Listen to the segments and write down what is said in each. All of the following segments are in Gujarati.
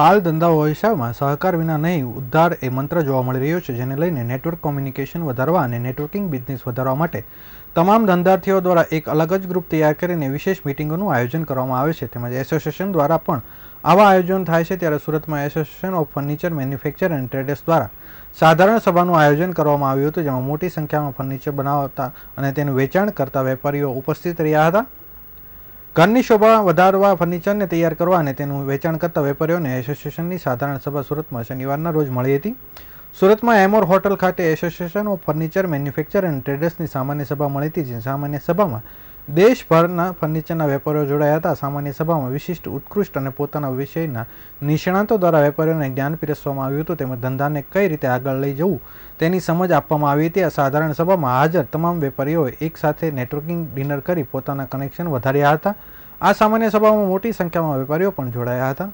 હાલ ધંધા વ્યવસાયમાં સહકાર વિના નહીં, ઉદ્ધાર એ મંત્ર જોવા મળી રહ્યો છે, જેને લઈને નેટવર્ક કોમ્યુનિકેશન વધારવા અને નેટવર્કિંગ બિઝનેસ વધારવા માટે તમામ ધંધાર્થીઓ દ્વારા એક અલગ જ ગ્રુપ તૈયાર કરીને વિશેષ મિટિંગોનું આયોજન કરવામાં આવે છે. તેમજ એસોસિએશન દ્વારા પણ આવા આયોજન થાય છે, ત્યારે સુરતમાં association of furniture manufacture and traders દ્વારા સાધારણ સભાનું આયોજન કરવામાં આવ્યું હતું, જેમાં મોટી સંખ્યામાં ફર્નિચર બનાવતા અને તેનું વેચાણ કરતા વેપારીઓ ઉપસ્થિત રહ્યા હતા. ઘરની શોભા વધારવા, ફર્નિચરને તૈયાર કરવા અને તેનું વેચાણ કરતા વેપારીઓને એસોસિએશનની સાધારણ સભા સુરતમાં શનિવારના રોજ મળી હતી. સુરતમાં એમોર હોટલ ખાતે association of furniture, manufacture and ટ્રેડર્સની સામાન્ય સભા મળી હતી, જે સામાન્ય સભામાં દેશભરના ફર્નિચરના વેપારીઓ જોડાયા હતા. સામાન્ય સભામાં વિશિષ્ટ, ઉત્કૃષ્ટ અને પોતાના વિષયના નિષ્ણાંતો દ્વારા વેપારીઓને જ્ઞાન પીરસવામાં આવ્યું હતું. તેમજ ધંધાને કઈ રીતે આગળ લઈ જવું તેની સમજ આપવામાં આવી હતી. આ સાધારણ સભામાં હાજર તમામ વેપારીઓએ એકસાથે નેટવર્કિંગ ડિનર કરી પોતાના કનેક્શન વધાર્યા હતા. આ સામાન્ય સભામાં મોટી સંખ્યામાં વેપારીઓ પણ જોડાયા હતા.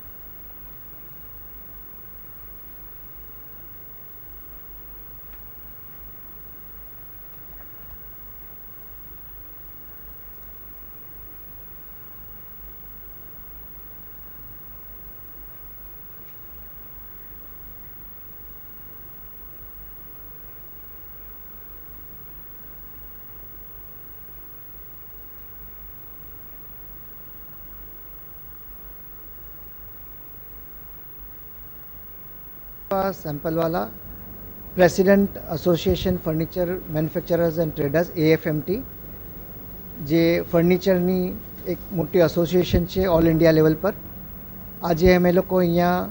Samplewala president association furniture manufacturers and traders AFMT જે ફર્નિચરની એક મોટી એસોસિએશન છે ઓલ ઇન્ડિયા લેવલ પર. આજે અમે લોકો અહીંયા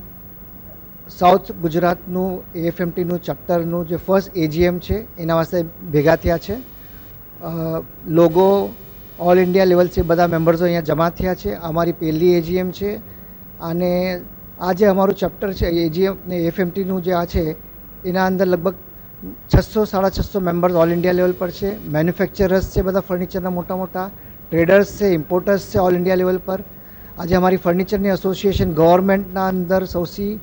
સાઉથ ગુજરાતનું એએફએમટીનું ચેપ્ટરનું જે ફર્સ્ટ એજીએમ છે, એના વાસ્તે ભેગા થયા છે. લોગો ઓલ ઇન્ડિયા લેવલથી બધા મેમ્બર્સો અહીંયા જમા થયા છે. અમારી પહેલી એજીએમ છે. અને આ જે અમારું ચેપ્ટર છે એજીએમ ને એફએમટીનું જે આ છે, એના અંદર લગભગ છસો, સાડા છસો મેમ્બર્સ ઓલ ઇન્ડિયા લેવલ પર છે. મેન્યુફેક્ચરર્સ છે, બધા ફર્નિચરના મોટા મોટા. ટ્રેડર્સ છે ઇમ્પોર્ટર્સ છે ઓલ ઇન્ડિયા લેવલ પર. આજે અમારી ફર્નિચરની એસોસિએશન ગવર્મેન્ટના અંદર સૌથી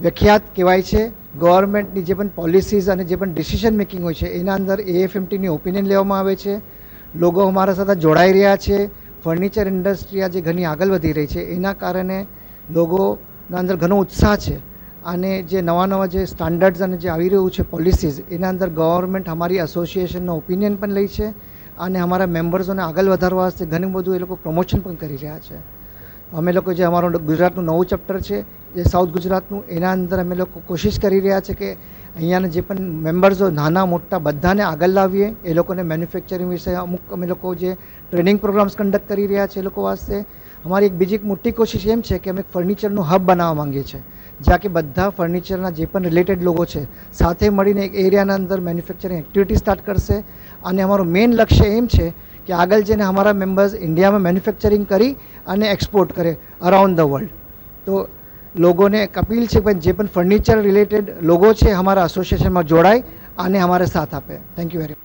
વ્યખ્યાત કહેવાય છે. ગવર્મેન્ટની જે પણ પોલિસીઝ અને જે પણ ડિસિઝન મેકિંગ હોય છે, એના અંદર એએફએમટીની ઓપિનિયન લેવામાં આવે છે. લોકો અમારા સાથે જોડાઈ રહ્યા છે. ફર્નિચર ઇન્ડસ્ટ્રી આજે ઘણી આગળ વધી રહી છે. એના કારણે લોકોના અંદર ઘણો ઉત્સાહ છે. અને જે નવા નવા જે સ્ટાન્ડર્ડ્સ અને જે આવી રહ્યું છે પોલિસીઝ એના અંદર ગવર્મેન્ટ અમારી એસોસિએશનનો ઓપિનિયન પણ લઈ છે અને અમારા મેમ્બર્સોને આગળ વધારવા વાસ્તે ઘણું બધું એ લોકો પ્રમોશન પણ કરી રહ્યા છે. અમે લોકો જે અમારું ગુજરાતનું નવું ચેપ્ટર છે જે સાઉથ ગુજરાતનું, એના અંદર અમે લોકો કોશિશ કરી રહ્યા છે કે અહીંયાના જે પણ મેમ્બર્સો નાના મોટા બધાને આગળ લાવીએ, એ લોકોને મેન્યુફેક્ચરિંગ વિશે અમુક અમે લોકો જે ટ્રેનિંગ પ્રોગ્રામ્સ કન્ડક્ટ કરી રહ્યા છે એ લોકો વાસ્તે. અમારી એક બીજી એક મોટી કોશિશ એમ છે કે અમે ફર્નિચરનું હબ બનાવવા માંગીએ છીએ, જ્યાં કે બધા ફર્નિચરના જે પણ રિલેટેડ લોકો છે, સાથે મળીને એક એરિયાના અંદર મેન્યુફેક્ચરિંગ એક્ટિવિટી સ્ટાર્ટ કરશે. અને અમારું મેઇન લક્ષ્ય એમ છે કે આગળ જઈને અમારા મેમ્બર્સ ઇન્ડિયામાં મેન્યુફેક્ચરિંગ કરી અને એક્સપોર્ટ કરે અરાઉન્ડ ધ વર્લ્ડ તો લોકોને એક અપીલ છે પણ જે પણ ફર્નિચર રિલેટેડ લોકો છે, અમારા એસોસિએશનમાં જોડાય અને અમારે સાથ આપે. Thank you very much